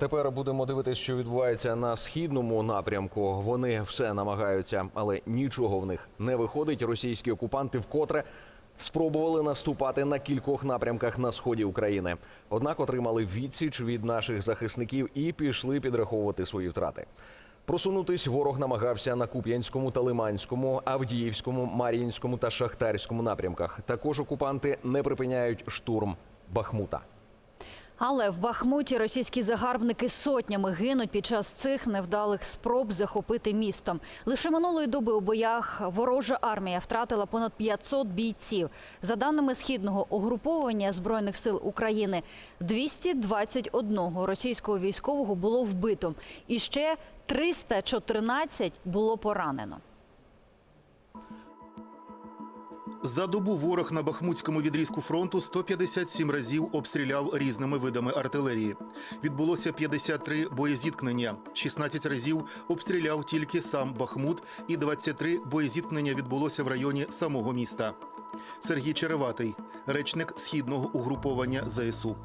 тепер будемо дивитися, що відбувається на східному напрямку. Вони все намагаються, але нічого в них не виходить. Російські окупанти вкотре спробували наступати на кількох напрямках на сході України. Однак отримали відсіч від наших захисників і пішли підраховувати свої втрати. Просунутись ворог намагався на Куп'янському та Лиманському, Авдіївському, Мар'їнському та Шахтарському напрямках. Також окупанти не припиняють штурм Бахмута. Але в Бахмуті російські загарбники сотнями гинуть під час цих невдалих спроб захопити місто. Лише минулої доби у боях ворожа армія втратила понад 500 бійців. За даними східного угруповання збройних сил України, 221 російського військового було вбито, і ще 314 було поранено. За добу ворог на бахмутському відрізку фронту 157 разів обстріляв різними видами артилерії. Відбулося 53 боєзіткнення. 16 разів обстріляв тільки сам Бахмут, і 23 боєзіткнення відбулося в районі самого міста. Сергій Череватий, речник східного угруповання ЗСУ.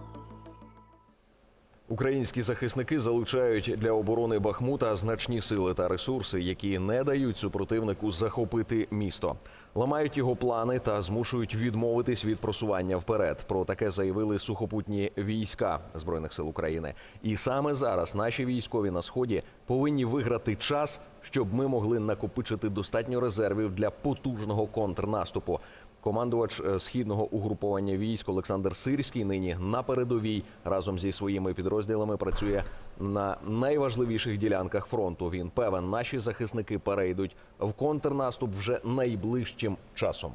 Українські захисники залучають для оборони Бахмута значні сили та ресурси, які не дають супротивнику захопити місто, ламають його плани та змушують відмовитись від просування вперед. Про таке заявили сухопутні війська збройних сил України. І саме зараз наші військові на сході повинні виграти час, щоб ми могли накопичити достатньо резервів для потужного контрнаступу. Командувач е, східного угруповання військ Олександр Сирський нині на передовій разом зі своїми підрозділами працює на найважливіших ділянках фронту. Він певен, наші захисники перейдуть в контрнаступ вже найближчим часом.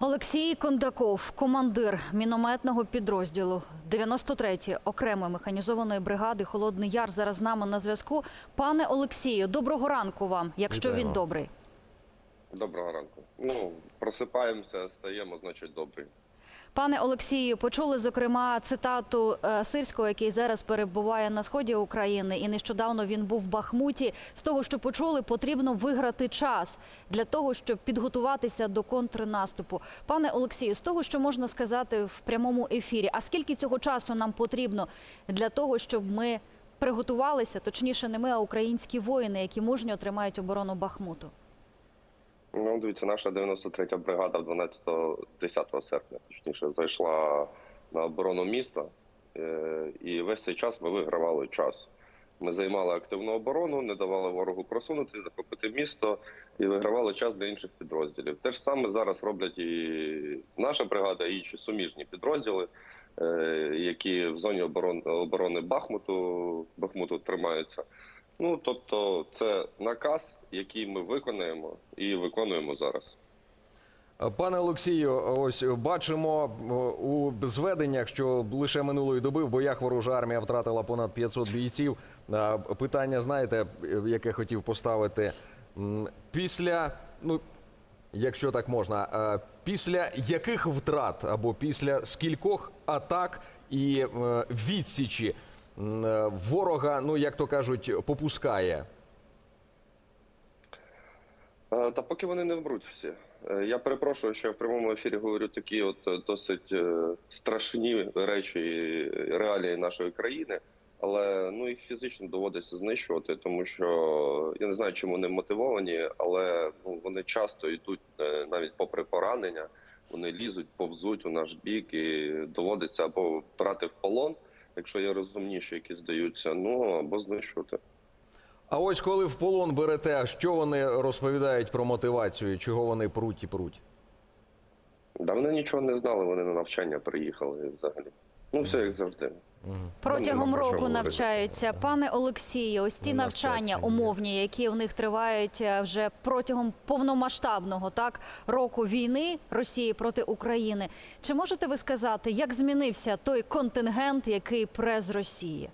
Олексій Кондаков, командир мінометного підрозділу 93-ї окремої механізованої бригади Холодний Яр зараз з нами на зв'язку. Пане Олексію, доброго ранку вам, якщо Вітаємо. він добрий. Доброго ранку. Ну, просипаємося, стаємо, значить, добрий. Пане Олексію, почули зокрема цитату е, Сирського, який зараз перебуває на сході України, і нещодавно він був в Бахмуті. З того, що почули, потрібно виграти час для того, щоб підготуватися до контрнаступу. Пане Олексію, з того, що можна сказати в прямому ефірі, а скільки цього часу нам потрібно для того, щоб ми приготувалися, точніше, не ми, а українські воїни, які мужньо тримають оборону Бахмуту? Дивіться, наша 93-я бригада 12-10 серпня, точніше, зайшла на оборону міста, е, і весь цей час ми вигравали час. Ми займали активну оборону, не давали ворогу просунути, захопити місто і вигравали час для інших підрозділів. Те ж саме зараз роблять і наша бригада, і інші суміжні підрозділи, е, які в зоні оборони Бахмуту, Бахмуту тримаються. Ну тобто, це наказ, який ми виконаємо і виконуємо зараз. Пане Олексію, ось бачимо е, у зведеннях, що лише минулої доби в боях ворожа армія втратила понад 500 бійців. Питання, знаєте, яке хотів поставити після, ну якщо так можна, після яких втрат або після скількох атак і е, відсічі е, ворога, ну як то кажуть, попускає. Е, Та поки вони не вмруть всі. Е, Я перепрошую, що я в прямому ефірі говорю такі от е, досить е, страшні речі і реалії нашої країни, але ну їх фізично доводиться знищувати, тому що я не знаю, чим вони мотивовані, але ну вони часто йдуть е, навіть попри поранення. Вони лізуть, повзуть у наш бік і доводиться або брати в полон, якщо є розумніші, які здаються, ну або знищувати. А ось коли в полон берете, що вони розповідають про мотивацію, чого вони пруть і пруть? Да вони нічого не знали, вони на навчання приїхали взагалі. Ну, все як завжди. Протягом року навчаються. Пане Олексію, ось ті навчання умовні, які в них тривають е, вже протягом повномасштабного так року війни Росії проти України. Чи можете ви сказати, як змінився той контингент, який пре з Росії?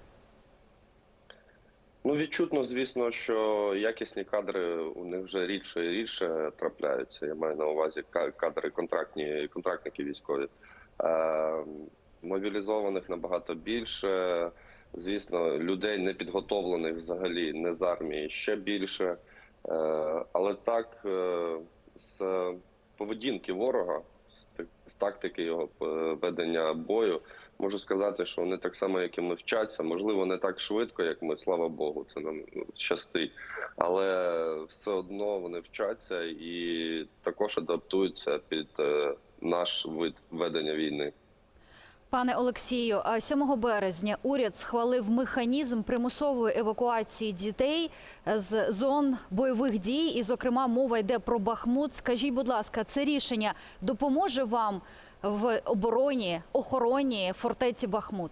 Ну, відчутно, звісно, що якісні кадри у них вже рідше і рідше трапляються. Я маю на увазі кадри контрактні, контрактники військові. Мобілізованих набагато більше. Звісно, людей непідготовлених взагалі не з армії ще більше. Е, але так, е, з поведінки ворога, з тактики його е, ведення бою, можу сказати, що вони так само, як і ми вчаться. Можливо, не так швидко, як ми, слава Богу, це нам ну, щастить. Але все одно вони вчаться і також адаптуються під наш вид ведення війни. Пане Олексію, а 7 березня уряд схвалив механізм примусової евакуації дітей з зон бойових дій, і, зокрема, мова йде про Бахмут. Скажіть, будь ласка, це рішення допоможе вам в обороні, охороні фортеці Бахмут?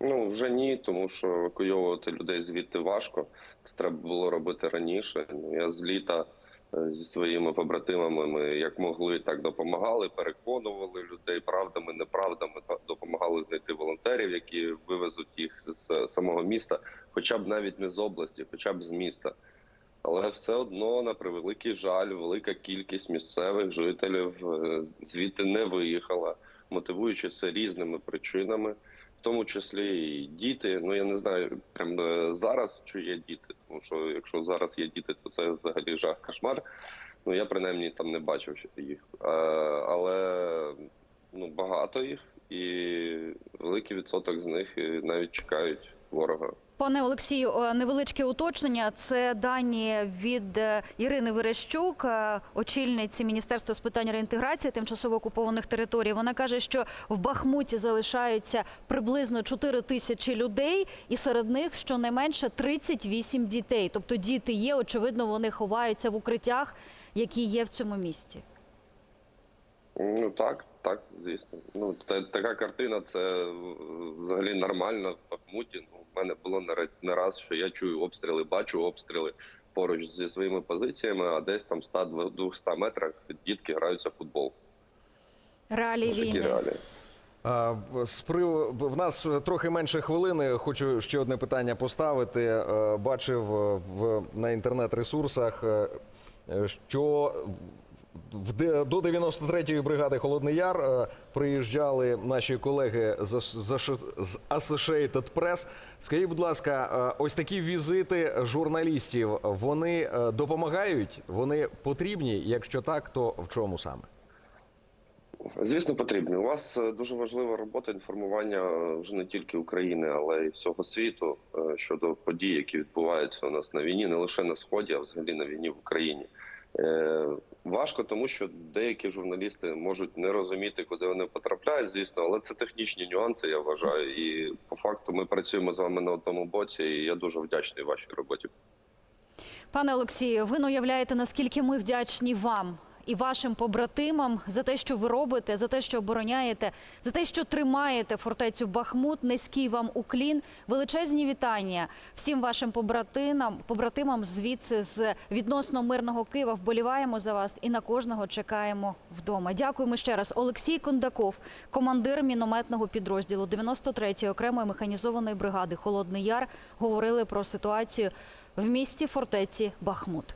Ну вже ні, тому що евакуйовувати людей звідти важко. Це треба було робити раніше. Ну, Я з літа е, зі своїми побратимами ми як могли, так допомагали, переконували людей правдами, неправдами, допомагали знайти волонтерів, які вивезуть їх з самого міста, хоча б навіть не з області, хоча б з міста. Але все одно, на превеликий жаль, велика кількість місцевих жителів е, звідти не виїхала, мотивуючи це різними причинами в тому числі і діти. Ну я не знаю прям е, зараз, чи є діти, тому що якщо зараз є діти, то це взагалі жах кошмар. Ну я принаймні там не бачив їх. Е, але ну багато їх, і великий відсоток з них е, навіть чекають ворога. Пане Олексію, е, невеличке уточнення. Це дані від е, Ірини Верещук, е, очільниці Міністерства з питань реінтеграції тимчасово окупованих територій. Вона каже, що в Бахмуті залишаються приблизно 4 тисячі людей, і серед них щонайменше 38 дітей. Тобто діти є, очевидно, вони ховаються в укриттях, які є в цьому місті. Ну так, так, звісно. Ну та, така картина, це взагалі нормально в Бахмуті. В мене було не раз, що я чую обстріли, бачу обстріли поруч зі своїми позиціями, а десь там 100-200 метрах дітки граються в футбол. Реалії війни. реалії. З прив... В нас трохи менше хвилини. Хочу ще одне питання поставити. Е, Бачив е, в... на інтернет-ресурсах, е, е, що до 93-ї бригади Холодний Яр е, приїжджали наші колеги з з з Associated Press. Скажіть, будь ласка, е, ось такі візити журналістів, вони е, допомагають? Вони потрібні? Якщо так, то в чому саме? Звісно, потрібні. У вас дуже важлива робота інформування вже не тільки України, але й всього світу щодо подій, які відбуваються у нас на війні, не лише на сході, а взагалі на війні в Україні. Е, Важко, тому що деякі журналісти можуть не розуміти, куди вони потрапляють, звісно, але це технічні нюанси, я вважаю. І по факту ми працюємо з вами на одному боці, і я дуже вдячний вашій роботі. Пане Олексію, ви уявляєте, наскільки ми вдячні вам і вашим побратимам за те, що ви робите, за те, що обороняєте, за те, що тримаєте фортецю Бахмут. Низький вам уклін, величезні вітання всім вашим побратимам, побратимам звідси з відносно мирного Києва. Вболіваємо за вас і на кожного чекаємо вдома. Дякуємо ще раз. Олексій Кондаков, командир мінометного підрозділу 93-ї окремої механізованої бригади Холодний Яр, говорили про ситуацію в місті фортеці Бахмут.